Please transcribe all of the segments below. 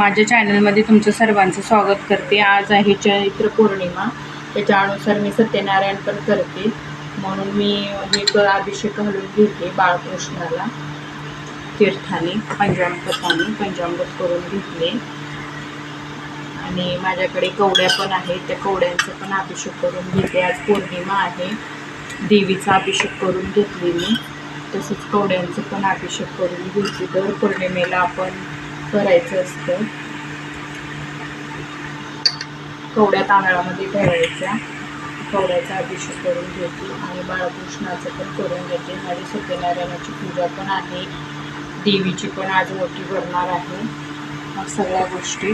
माझ्या चॅनलमध्ये तुमचं सर्वांचं स्वागत करते. आज आहे चैत्र पौर्णिमा त्याच्यानुसार मी सत्यनारायण पण करते. म्हणून मी हे क- अभिषेक घालून घेते बाळकृष्णाला. तीर्थाने पंजामृताने पंजामृत करून घेतले. आणि माझ्याकडे कवड्या पण आहेत. त्या कवड्यांचा पण अभिषेक करून घेते. आज पौर्णिमा आहे. देवीचा अभिषेक करून घेतले मी. तसंच कवड्यांचं पण अभिषेक करून घेतली. दर पौर्णिमेला आपण करायचं असतं. कवड्या तांदळामध्ये ठेवायच्या. कवड्याचा अभिषेक करून घेते आणि बाळकृष्णाचं पण करून घेते. आणि सत्यनारायणाची पूजा पण आहे. देवीची पण आज मोठी भरणार आहे. मग सगळ्या गोष्टी.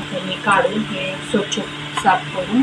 आता मी काढून हे स्वच्छ साफ करून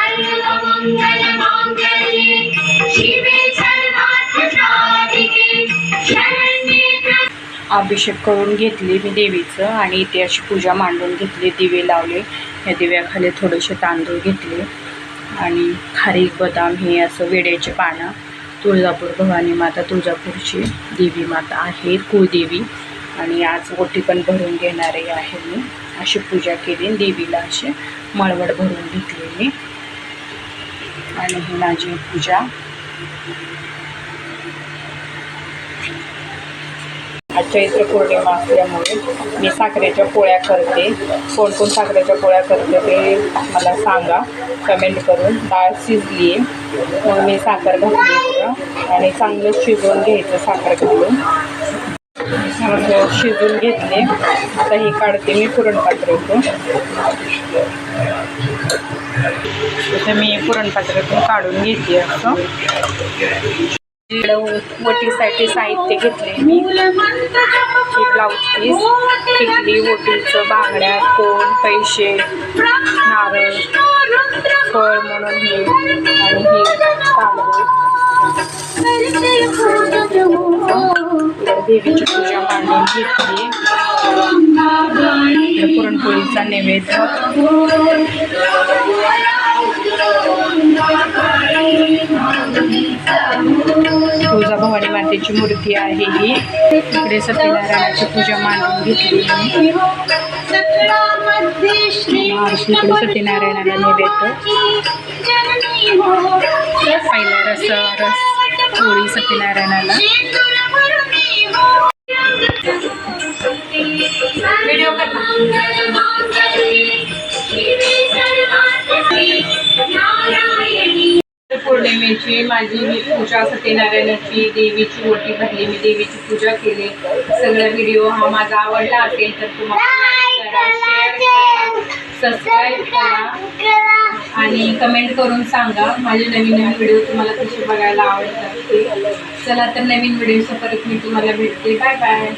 अभिषेक करून घेतली मी देवीचं आणि इथे अशी पूजा मांडून घेतली दिवे लावले. या दिव्याखाली थोडेसे तांदूळ घेतले आणि खारीक बदाम हे असं वेड्याचे पानं. तुळजापूर भवानी माता तुळजापूरची देवी माता आहे कुळदेवी. आणि आज ओटी पण भरून घेणारे आहे मी. अशी पूजा केली देवीला अशी मळवड भरून घेतलेली. आणि ही माझी पूजा. आज चैत्र पौर्णिमा असल्यामुळे मी साखरेच्या पोळ्या करते. कोण कोण साखरेच्या पोळ्या करते ते मला सांगा. कमेंट करून. डाळ शिजली आहे मग मी साखर घातली बघा. आणि चांगलं शिजवून घ्यायचं साखर घालून. मग शिजून घेतले. आता हे काढते मी पुरणपात्रातून आता मी पुरणपात्रातून काढून घेते असं. वटीसाठी साहित्य घेतले मी. ही ब्लाऊज पीस टिकली वटीचं बांगड्या कोण पैसे नारळ फळ म्हणून हे आणि हे तांदूळ देवीची पूजा मांडून घेतली. पुरणपोळीचा नैवेद्य. मातेची मूर्ती आहे ही. इकडे सत्यनारायणाची पूजा मांडून घेतली इकडे सत्यनारायणाला नैवेद्य. पहिला रस रस पोळी सत्यनारायणाला. व्हिडिओ पौर्णिमेची माझी मी पूजा सत्यनारायणाची देवीची ओटी भरली मी देवीची पूजा केली. सगळा व्हिडिओ हा माझा आवडला असेल तर तुम्हाला करा सबस्क्राईब करा आणि कमेंट करून सांगा माझे नवीन नवीन व्हिडिओ तुम्हाला कसे बघायला आवडतात ते. चला तर नवीन व्हिडिओ परत मी तुम्हाला भेटते. Bye bye